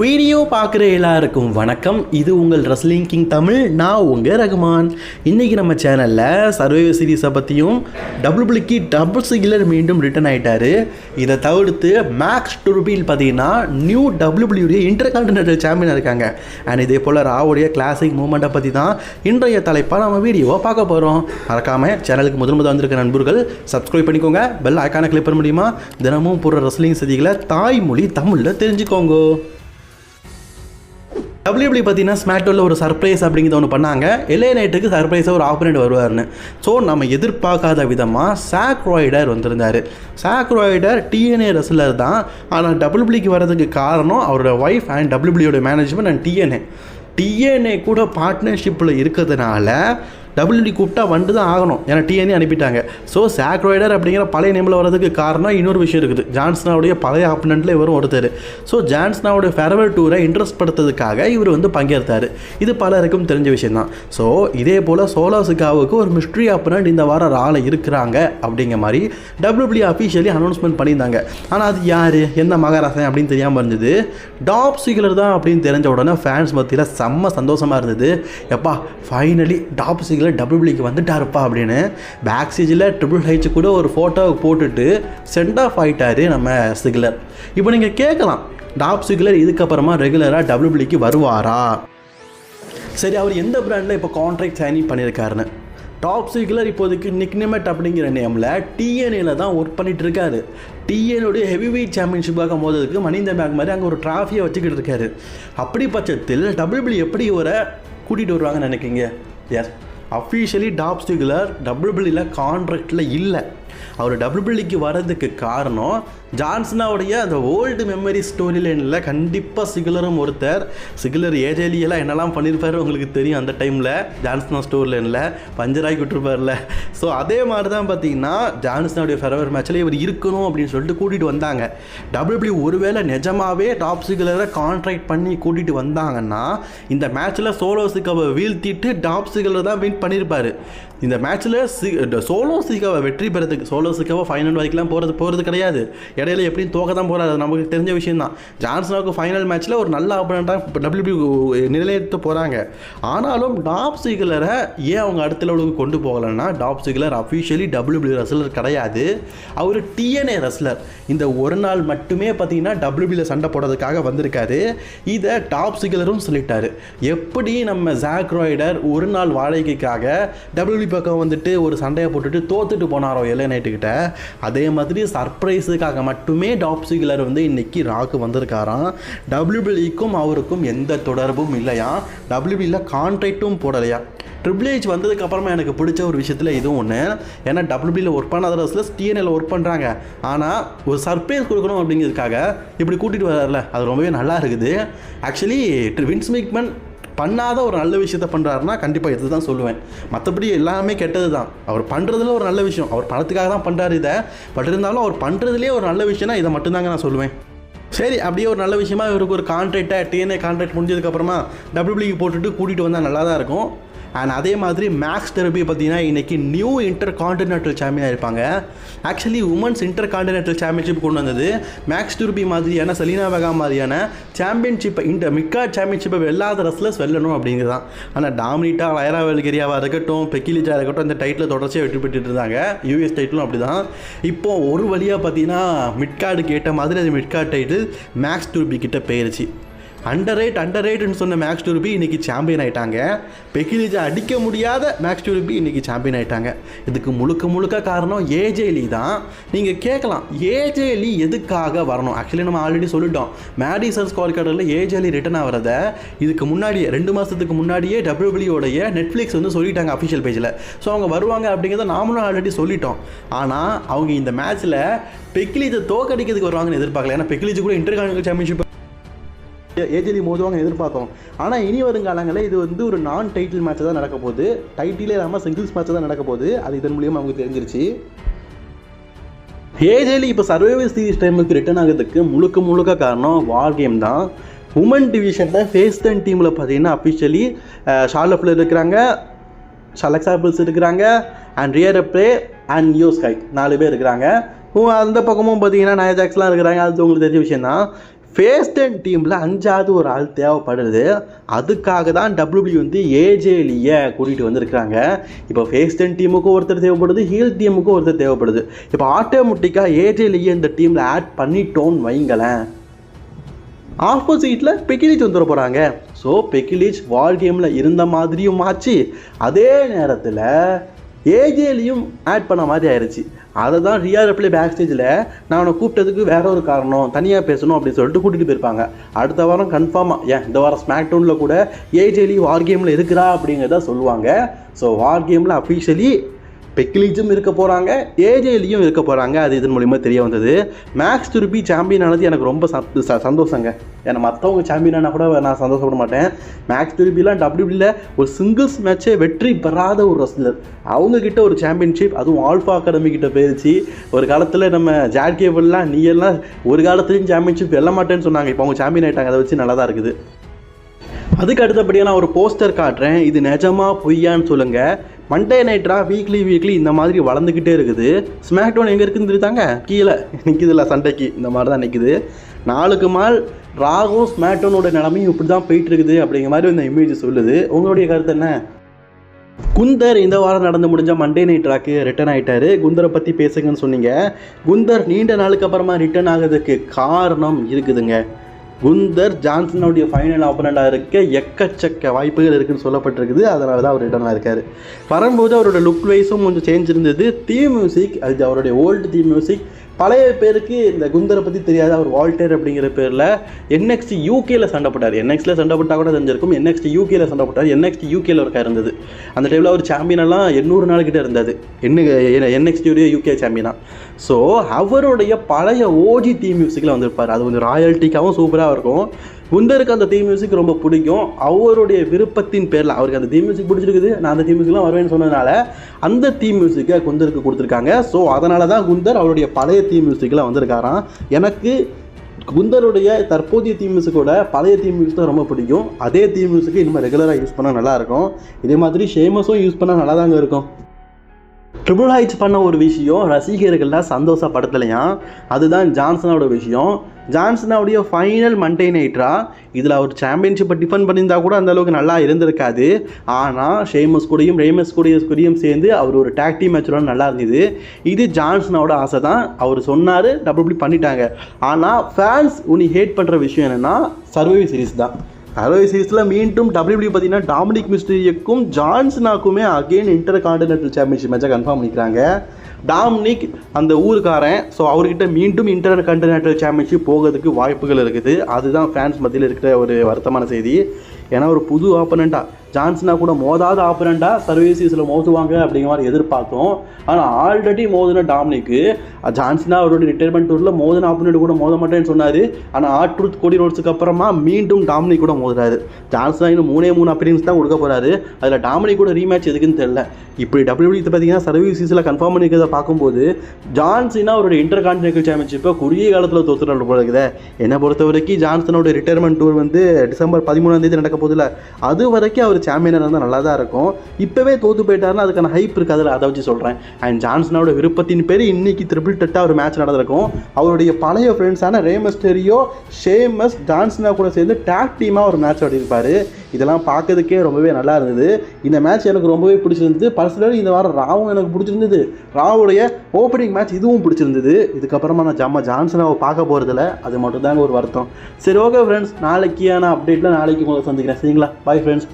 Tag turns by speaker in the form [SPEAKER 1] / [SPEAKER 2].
[SPEAKER 1] Video பார்க்குற எல்லாருக்கும் வணக்கம். இது உங்கள் ரஸ்லிங் கிங் தமிழ் நான் உங்கள் ரகுமான். இன்றைக்கி நம்ம சேனலில் சர்வைவர் சீரீஸை பற்றியும் டபுள்பிளிக்கு டபுள் சிகிலர் மீண்டும் ரிட்டர்ன் ஆகிட்டார் இதை தவிர்த்து மேக்ஸ் டுர்பியில் பார்த்தீங்கன்னா நியூ டபிள்யூபிள்யூடைய இன்டர் கான்டினென்டல் சாம்பியன் இருக்காங்க. அண்ட் இதே போல் ராவுடைய கிளாசிக் மூமெண்ட்டை பற்றி தான் இன்றைய தலைப்பாக நம்ம வீடியோவை பார்க்க போகிறோம் மறக்காமல் சேனலுக்கு முதல் முதல் வந்திருக்க நண்பர்கள் சப்ஸ்கிரைப் பண்ணிக்கோங்க. பெல் ஐக்கானை கிளிக் பண்ண முடியுமா? தினமும் போடுற ரஸ்லிங் செய்திகளை தாய்மொழி தமிழில் தெரிஞ்சுக்கோங்க. டபிள்யூபிள்யூ பார்த்தீங்கன்னா ஸ்மாக்டோவில் ஒரு சர்ப்ரைஸ் அப்படிங்கிறத ஒன்று பண்ணாங்க. எல்ஏ நைட்டுக்கு சர்ப்ரைஸாக ஒரு ஆப்பரேட் வருவார்னு ஸோ நம்ம எதிர்பார்க்காத விதமாக சாக் ராய்டர் வந்திருந்தார். சாக் ராய்டர் டிஎன்ஏ ரெஸ்லர் தான். ஆனால் டபிள்யூபிள்யூக்கு வர்றதுக்கு காரணம் அவரோட wife and டபிள்யூபிள்யூட management and DNA DNA கூட பார்ட்னர்ஷிப்பில் இருக்கிறதுனால டபிள்யூடி கூப்பிட்டா வந்து தான் ஆகணும். ஏன்னா டிஎன்ஏ அனுப்பிட்டாங்க. ஸோ சாக்ரோய்டர் அப்படிங்கிற பழைய நேமில் வரதுக்கு காரணம் இன்னொரு விஷயம் இருக்குது. ஜான்ஸ்னாவுடைய பழைய ஆப்பனண்ட்டில் இவரும் ஒருத்தர். ஸோ ஜான்ஸ்னாவுடைய ஃபேர்வெல் டூரை இன்ட்ரெஸ்ட் படுத்துறதுக்காக இவர் வந்து பங்கேற்றார். இது பலருக்கும் தெரிஞ்ச விஷயம் தான் ஸோ இதே போல் சோலாசுக்காவுக்கு ஒரு மிஸ்ட்ரி ஆப்பனண்ட் இந்த வாரம் ஆளை இருக்கிறாங்க அப்படிங்கிற மாதிரி டபிள்யூபிள்யூ அஃபிஷியலி அனௌன்ஸ்மெண்ட் பண்ணியிருந்தாங்க. ஆனால் அது யார்? எந்த மகாராசன் அப்படின்னு தெரியாமல் இருந்தது. டாப் சீக்கிரர் தான் அப்படின்னு தெரிஞ்ச உடனே ஃபேன்ஸ் மத்தியில் செம்ம சந்தோஷமாக இருந்தது. எப்பா ஃபைனலி டாப் சீக்கிரர் டபிள்யூபிள்யூக்கு வந்துட்டாருப்பா அப்படின்னு பேக் ஸ்டேஜில் ட்ரிபிள் ஹைச் கூட ஒரு ஃபோட்டோவை போட்டுட்டு சென்ட் ஆஃப் ஆகிட்டாரு நம்ம சிக்லர். இப்போ நீங்கள் கேட்கலாம் டாப் சிக்லர் இதுக்கப்புறமா ரெகுலராக டபிள்யூபிள்யூக்கு வருவாரா? சரி அவர் எந்த பிராண்டில் இப்போ கான்ட்ராக்ட் சைனிங் பண்ணியிருக்காருன்னு டாப் சீக்கிளர் இப்போதைக்கு நிக்னிமெட் அப்படிங்கிற நேமில் டிஎன்ஏல தான் ஒர்க் பண்ணிட்டு இருக்காரு. டிஎனுடைய ஹெவி வெயிட் சாம்பியன்ஷிப்பாக மோதலுக்கு மனித பேக் மாதிரி அங்கே ஒரு ட்ராஃபியை வச்சுக்கிட்டு இருக்காரு. அப்படி பட்சத்தில் டபிள்யூபிள்யூ எப்படி இவரை கூட்டிகிட்டு வருவாங்கன்னு நினைக்கிங்க எஸ் அஃபீஷியலி டாப் ஸ்டிகுலர் டபிள்யூபிள்யூவில் கான்ட்ராக்டில் இல்லை. அவர் டபிள்யூபிள்யூக்கு வர்றதுக்கு காரணம் ஜான்சனாவுடைய அந்த ஓல்டு மெமரி ஸ்டோரி லைனில் கண்டிப்பாக சிகிலரும் ஒருத்தர். சிகிலர் ஏஜேலியெல்லாம் என்னெல்லாம் பண்ணியிருப்பாரு உங்களுக்கு தெரியும் அந்த டைமில் ஜான்சனா ஸ்டோரி லைனில் பஞ்சராகி விட்டுருப்பார்ல. ஸோ அதே மாதிரி தான் பார்த்தீங்கன்னா ஜான்சனாவுடைய ஃபெரவர் மேட்ச்சில் இவர் இருக்கணும் அப்படின்னு சொல்லிட்டு கூட்டிகிட்டு வந்தாங்க. டபிள்யூபிள்யூ ஒருவேளை நிஜமாகவே டாப் சிகிலரை கான்ட்ராக்ட் பண்ணி கூட்டிகிட்டு வந்தாங்கன்னா இந்த மேட்ச்சில் சோலோ சிக்காவை வீழ்த்திட்டு டாப் சிகிலர் தான் வின் பண்ணியிருப்பார் இந்த மேட்ச்சில் சி சோலோ சிக்காவை வெற்றி பெறதுக்கு சோலோஸுக்காக ஃபைனல் வரைக்கும்லாம் போகிறது போகிறது கிடையாது. இடையில எப்படியும் தோக்க தான் போகிறாரு நமக்கு தெரிஞ்ச விஷயம் தான் ஜான்சனாவுக்கு ஃபைனல் மேட்ச்சில் ஒரு நல்ல ஆப்பனண்ட்டாக டபிள்யூபிள்யூ நிலையத்து போகிறாங்க ஆனாலும் டாப் சிகுலரை ஏன் அவங்க அடுத்த லெவலுக்கு கொண்டு போகலைன்னா Dolph Ziggler officially WWE wrestler கிடையாது. அவர் டிஎன்ஏ ரெஸ்லர் இந்த ஒரு நாள் மட்டுமே பார்த்தீங்கன்னா டபிள்யூபிள்யூ சண்டை போடுறதுக்காக வந்திருக்காரு. இதை டாப் சிகுலரும் சொல்லிட்டாரு. எப்படி நம்ம ஜாக் ராய்டர் ஒரு நாள் வாடகைக்காக டபிள்யூபி பக்கம் வந்துட்டு ஒரு சண்டையை போட்டுட்டு தோத்துட்டு போனாரோ எல்லை நைட்டுக்கிட்ட அதே மாதிரி சர்ப்ரைஸுக்காக மட்டுமே டாப் சிக்லர் வந்து இன்னைக்கு ராக்கு வந்திருக்காராம். டபிள்யூபிள்இக்கும் அவருக்கும் எந்த தொடர்பும் இல்லையா? டபிள்யூபியில் கான்ட்ராக்டும் போடலையா? ட்ரிபிள் ஏஜ் வந்ததுக்கப்புறமா எனக்கு பிடிச்ச ஒரு விஷயத்தில் இதுவும் ஒன்று ஏன்னா டபிள்யூபியில் ஒர்க் பண்ணாத ரசில் டிஎன்எல் ஒர்க் பண்ணுறாங்க ஆனால் ஒரு சர்ப்ரைஸ் கொடுக்கணும் அப்படிங்கிறதுக்காக இப்படி கூட்டிகிட்டு வர்றாருல அது ரொம்பவே நல்லா இருக்குது. ஆக்சுவலி வின்ஸ் மேக்மன் பண்ணாத ஒரு நல்ல விஷயத்த பண்ணுறாருன்னா கண்டிப்பாக இது தான் சொல்லுவேன். மற்றபடி எல்லாமே கெட்டது தான் அவர் பண்ணுறதுல ஒரு நல்ல விஷயம். அவர் பணத்துக்காக தான் பண்ணுறாரு இதை. பட் இருந்தாலும் அவர் பண்ணுறதுலேயே ஒரு நல்ல விஷயம்னா இதை மட்டும்தாங்க நான் சொல்லுவேன். சரி அப்படியே ஒரு நல்ல விஷயமா இவருக்கு ஒரு கான்ட்ராக்டை டிஎன்ஏ கான்ட்ராக்ட் முடிஞ்சதுக்கப்புறமா டபிள்யூபிளிக்கு போட்டுட்டு கூட்டிகிட்டு வந்தால் நல்லா தான் இருக்கும். அண்ட் அதே மாதிரி மேக்ஸ் தெரபி பார்த்தீங்கன்னா இன்றைக்கி நியூ இன்டர் காண்டினென்டல் சாம்பியனாக இருப்பாங்க actually women's intercontinental championship கொண்டு வந்தது. மேக்ஸ் தெரபி மாதிரியான சலீனா வெகா மாதிரியான சாம்பியன்ஷிப்பை இந்த மிக்கா சாம்பியன்ஷிப்பை வெல்லாத ரஸ்லர்ஸ் வெல்லணும் அப்படிங்கிறது தான் ஆனால் டாமினிட்டா லயரா வெல்கரியாவாக இருக்கட்டும் பெக்கிலிஜா இருக்கட்டும் அந்த டைட்டில் தொடர்ச்சியாக வெற்றி பெற்றுட்டு இருந்தாங்க. யூஎஸ் டைட்டிலும் அப்படி தான் இப்போது ஒரு வழியாக பார்த்தீங்கன்னா மிட்கார்டு கேட்ட மாதிரி அது மிட்கார்டு டைட்டில் மேக்ஸ் டூர்பி கிட்ட போயிருச்சு. அண்டர் ரைட் அண்டர் ரைட்னு சொன்ன மேக்ஸ் டூர்பி இன்றைக்கி சாம்பியன் ஆயிட்டாங்க. பெக்கிலிஜா அடிக்க முடியாத மேக்ஸ் டூர்பி இன்றைக்கி சாம்பியன் ஆயிட்டாங்க. இதுக்கு முழுக்க முழுக்க காரணம் ஏஜேலி தான். நீங்கள் கேட்கலாம் ஏஜேலி எதுக்காக வரணும்? ஆக்சுவலி நம்ம ஆல்ரெடி சொல்லிட்டோம். மேடிசன் ஸ்கோர் கார்டில் ஏஜேலி ரிட்டன் ஆகிறத இதுக்கு முன்னாடியே ரெண்டு மாதத்துக்கு முன்னாடியே டபிள்யூபிள்யூடைய நெட்ஃப்ளிக்ஸ் வந்து சொல்லிட்டாங்க அஃபிஷியல் பேஜில் ஸோ அவங்க வருவாங்க அப்படிங்கிறத நாமளும் ஆல்ரெடி சொல்லிட்டோம். ஆனால் அவங்க இந்த மேட்ச்சில் பெக்கிலிஜை தோக்கடிக்கிறதுக்கு வருவாங்கன்னு எதிர்பார்க்கல. ஏன்னா பெக்கிலிஜ் கூட இன்டர் சாம்பியன்ஷிப் ஏஜிலி மோதுவாங்க எதிர்பார்த்தோம். ஆனால் இனி வருங்காலங்களில் இது வந்து ஒரு நான் டைட்டில் மேட்ச் தான் நடக்க போகுது. டைட்டிலே இல்லாமல் சிங்கிள்ஸ் மேட்ச் தான் நடக்க போகுது. அது இதன் மூலியமாக அவங்களுக்கு தெரிஞ்சிருச்சு. ஏஜேலி இப்போ சர்வைவர் சீரிஸ் டைமுக்கு ரிட்டர்ன் ஆகிறதுக்கு முழுக்க முழுக்க காரணம் வார் கேம் தான். உமன் டிவிஷனில் ஃபேஸ் டென் டீமில் பார்த்தீங்கன்னா அஃபிஷியலி ஷார்லஃபில் இருக்கிறாங்க ஷலக்ஸாபிள்ஸ் இருக்கிறாங்க அண்ட் ரியர் ப்ளே அண்ட் யூஸ்கை நாலு பேர் இருக்கிறாங்க. அந்த பக்கமும் பார்த்தீங்கன்னா நயஜாக்ஸ்லாம் இருக்கிறாங்க. அது உங்களுக்கு தெரிஞ்ச விஷயம் தான் ஃபேஸ் டென் டீமில் அஞ்சாவது ஒரு ஆள் தேவைப்படுது. அதுக்காக தான் டபிள்யூபி வந்து ஏஜேலியை கூட்டிகிட்டு வந்திருக்கிறாங்க. இப்போ ஃபேஸ் டென் டீமுக்கும் ஒருத்தர் தேவைப்படுது ஹீல் டீமுக்கும் ஒருத்தர் தேவைப்படுது. இப்போ ஆட்டோமேட்டிக்காக ஏஜேலியை இந்த டீமில் ஆட் பண்ணிட்டோம்னு வைங்களேன். ஆப்போசிட்டில் பெக்கிலிச் வந்துட போகிறாங்க ஸோ பெக்கிலிச் வால் கேமில் இருந்த மாதிரியும் ஆச்சு. அதே நேரத்தில் ஏஜேலியும் ஆட் பண்ண மாதிரி ஆயிடுச்சு அதை தான் ரியா பேக் ஸ்டேஜில் நான் அவனை கூப்பிட்டதுக்கு வேற ஒரு காரணம் தனியாக பேசணும் அப்படின்னு சொல்லிட்டு கூட்டிகிட்டு போயிருப்பாங்க. அடுத்த வாரம் கன்ஃபார்மாக ஏன் இந்த வாரம் ஸ்மாக் டவுனில் கூட ஏஜேலி வார் கேமில் இருக்கிறா அப்படிங்கிறத சொல்லுவாங்க. ஸோ வார் கேமில் அஃபிஷியலி பெக்கிலிச்சும் இருக்க போகிறாங்க ஏஜேலியும் இருக்க போகிறாங்க அது இதன் மூலிமா தெரிய வந்தது. மேக்ஸ் திருப்பி சாம்பியன் ஆனது எனக்கு ரொம்ப சந்தோஷங்க. ஏன்னா மற்றவங்க சாம்பியன் ஆனால் கூட நான் சந்தோஷப்பட மாட்டேன். மேக்ஸ் திருப்பிலாம் டபிள்யூபியில் ஒரு சிங்கிள்ஸ் மேட்சே வெற்றி பெறாத ஒரு ரஸ்லர் அவங்கக்கிட்ட ஒரு சாம்பியன்ஷிப் அதுவும் ஆல்ஃபா அகாடமி கிட்ட போயிருச்சு. ஒரு காலத்தில் நம்ம ஜாட் கேபிள்லாம் நீ எல்லாம் ஒரு காலத்துலேயும் சாம்பியன்ஷிப் வெல்ல மாட்டேன்னு சொன்னாங்க. இப்போ அவங்க சாம்பியன் ஆகிட்டாங்க அதை வச்சு நல்லா தான் இருக்குது. அதுக்கு அடுத்தபடியாக நான் ஒரு போஸ்டர் காட்டுறேன். இது நிஜமா பொய்யான்னு சொல்லுங்கள் மண்டே நைட்ரா வீக்லி வீக்லி இந்த மாதிரி வளர்ந்துக்கிட்டே இருக்குது. ஸ்மாக் டவுன் எங்கே இருக்குன்னு தெரியுதாங்க? கீழே. நிற்கிதுல சண்டைக்கு. இந்த மாதிரி தான் நிற்கிது நாளுக்கு நாள் ராகும் ஸ்மாக் டவுனோட நிலமையும் இப்படி தான் போயிட்டு இருக்குது அப்படிங்கிற மாதிரி இந்த இமேஜ் சொல்லுது. உங்களுடைய கருத்து என்ன? குந்தர் இந்த வாரம் நடந்து முடிஞ்ச மண்டே நைட் ட்ராக்கு ரிட்டர்ன் ஆகிட்டாரு குந்தரை பற்றி பேசுங்கன்னு சொன்னீங்க. குந்தர் நீண்ட நாளுக்கு அப்புறமா ரிட்டர்ன் ஆகிறதுக்கு காரணம் இருக்குதுங்க. குந்தர் ஜான்சனுடைய ஃபைனல் ஆப்பனண்டாக இருக்க எக்கச்சக்க வாய்ப்புகள் இருக்குன்னு சொல்லப்பட்டிருக்குது. அதனால தான் அவர் ரிட்டர்னாக இருக்கார். வரும்போது அவரோட லுக் வைஸும் கொஞ்சம் சேஞ்ச் இருந்தது. தீம் மியூசிக் அது அவருடைய ஓல்டு தீம் மியூசிக் பழைய பேருக்கு இந்த குந்தரை பற்றி தெரியாது அவர் வால்டேர் அப்படிங்கிற பேரில் என்எக்ஸ்டி யூகேல சண்டை போட்டார். என்எக்ஸில் சண்டை போட்டால் கூட தெரிஞ்சிருக்கும். என்எக்ஸ்டி யூகேல சண்டை போட்டார். என்எக்ஸ்டி யூகேல ஒருக்கா இருந்தது. அந்த டைமில் அவர் சாம்பியனெல்லாம் எண்ணூறு நாள் கிட்டே இருந்தது என்ன என்எக்ஸ்டியுடைய யூகே சாம்பியனா ஸோ அவருடைய பழைய ஓஜி தீம் மியூசிக்கில் வந்திருப்பார். அது கொஞ்சம் ராயல்ட்டிக்காகவும் சூப்பராக இருக்கும். குந்தருக்கு அந்த தீம் மியூசிக் ரொம்ப பிடிக்கும். அவருடைய விருப்பத்தின் பேரில் அவருக்கு அந்த தீம் மியூசிக் பிடிச்சிருக்குது. நான் அந்த தீம் மியூசிக்லாம் வருவேன்னு சொன்னதுனால அந்த தீம் மியூசிக்கை குந்தருக்கு கொடுத்துருக்காங்க. ஸோ அதனால தான் குந்தர் அவருடைய பழைய தீம் மியூசிக்கில் வந்திருக்காராம். எனக்கு குந்தருடைய தற்போதைய தீம் மியூசிக்கோட பழைய தீம் மியூசிக் தான் ரொம்ப பிடிக்கும். அதே தீம் மியூசிக்கு இனிமேல் ரெகுலராக யூஸ் பண்ணால் நல்லாயிருக்கும் இதே மாதிரி ஷேமஸும் யூஸ் பண்ணால் நல்லா தாங்க இருக்கும். ட்ரிபிள் ஹைச் பண்ண ஒரு விஷயம் ரசிகர்கள்லாம் சந்தோஷப்படுத்தலையாம் அதுதான் ஜான்சனோட விஷயம். ஜான்சனோடைய ஃபைனல் மண்டே நைட்ரா இதில் அவர் சாம்பியன்ஷிப்பை டிஃபெண்ட் பண்ணியிருந்தா கூட அந்தளவுக்கு நல்லா இருந்திருக்காது. ஆனால் ஷேமஸ் கூடயும் ரேமஸ் கூடயும் கூடயும் சேர்ந்து அவர் ஒரு டாக்டி டீம் மேட்சோட நல்லா இருந்தது. இது ஜான்சனோட ஆசை தான் அவர் சொன்னார் டபுள் பண்ணிட்டாங்க. ஆனால் ஃபேன்ஸ் உனி ஹேட் பண்ணுற விஷயம் என்னென்னா சர்வே சீரிஸ் தான். சர்வை சீரிஸில் மீண்டும் டபிள்யூபிள்யூ பார்த்தீங்கன்னா டாமினிக் மிஸ்டீரியக்கும் ஜான்சனாக்குமே அகெயின் இன்டர் கான்டினென்டல் சாம்பியன்ஷிப் மேட்சை கன்ஃபார்ம் பண்ணிக்கிறாங்க. டாமினிக் அந்த ஊருக்காரன் ஸோ அவர்கிட்ட மீண்டும் இன்டர் கான்டினென்டல் சாம்பியன்ஷிப் போகிறதுக்கு வாய்ப்புகள் இருக்குது. அதுதான் ஃபேன்ஸ் மத்தியில் இருக்கிற ஒரு வருத்தமான செய்தி. ஏன்னா ஒரு புது ஆப்பனண்ட்டாக ஜான்சனா கூட மோதாத ஆப்பனண்ட்டாக சர்வீசஸில் மோதுவாங்க அப்படிங்கிற மாதிரி எதிர்பார்த்தோம். ஆனால் ஆல்ரெடி மோதின டாமினிக்கு ஜான்சனா அவருடைய ரிட்டைர்மெண்ட் டூரில் மோதின ஆப்பனண்ட் கூட மோத மாட்டேன்னு சொன்னார். ஆனால் ஆட்ரூத் கோடி ரோட்ஸுக்கு அப்புறமா மீண்டும் டாமினிக் கூட மோதுறாரு. ஜான்சனா இன்னும் மூணே மூணு அப்பீரியன்ஸ் தான் கொடுக்க போகிறாரு அதில் டாமினிக் கூட ரீமேட்ச் எதுக்குன்னு தெரியல. இப்படி டபிள்யூபி பார்த்தீங்கன்னா சர்வீசஸில் கன்ஃபார்ம் பண்ணிக்கிறத பார்க்கும்போது ஜான்சினா அவருடைய இன்டர் கான்டினென்டல் சாம்பியன்ஷிப்பை குறுகிய காலத்தில் தோத்துட்டு போல இருக்குதே. என்னை பொறுத்த வரைக்கும் ஜான்சனோட ரிட்டைர்மெண்ட் டூர் வந்து டிசம்பர் பதிமூணாம் தேதி நடக்க போதில்ல அது வரைக்கும் அவர் சாம்பியனாக இருந்தால் நல்லா தான் இருக்கும். இப்போவே தோத்து போயிட்டாருன்னா அதுக்கான ஹைப் இருக்குது அதில் அதை வச்சு சொல்கிறேன் அண்ட் ஜான்சனோட விருப்பத்தின் பேர் இன்னைக்கு ட்ரிபிள் டெட்டாக ஒரு மேட்ச் நடந்திருக்கும். அவருடைய பழைய ஃப்ரெண்ட்ஸான ரேமஸ்டெரியோ ஷேமஸ் ஜான்சனா கூட சேர்ந்து டேக் டீமாக ஒரு மேட்ச் ஆடிருப்பார் இதெல்லாம் பார்க்கறதுக்கே ரொம்பவே நல்லா இருந்தது. இந்த மேட்ச் எனக்கு ரொம்பவே பிடிச்சிருந்தது. பர்சனலி இந்த வாரம் ராவும் எனக்கு பிடிச்சிருந்தது. ராவுடைய ஓப்பனிங் மேட்ச் இதுவும் பிடிச்சிருந்தது. இதுக்கப்புறமா நான் ஜம்ம ஜான்சனாவை பார்க்க போகிறதில்ல அது மட்டும் தாங்க ஒரு வருத்தம். சரி ஓகே ஃப்ரெண்ட்ஸ் நாளைக்கான அப்டேட்டில் நாளைக்கு உங்களை சந்திக்கிறேன். சரிங்களா? Bye friends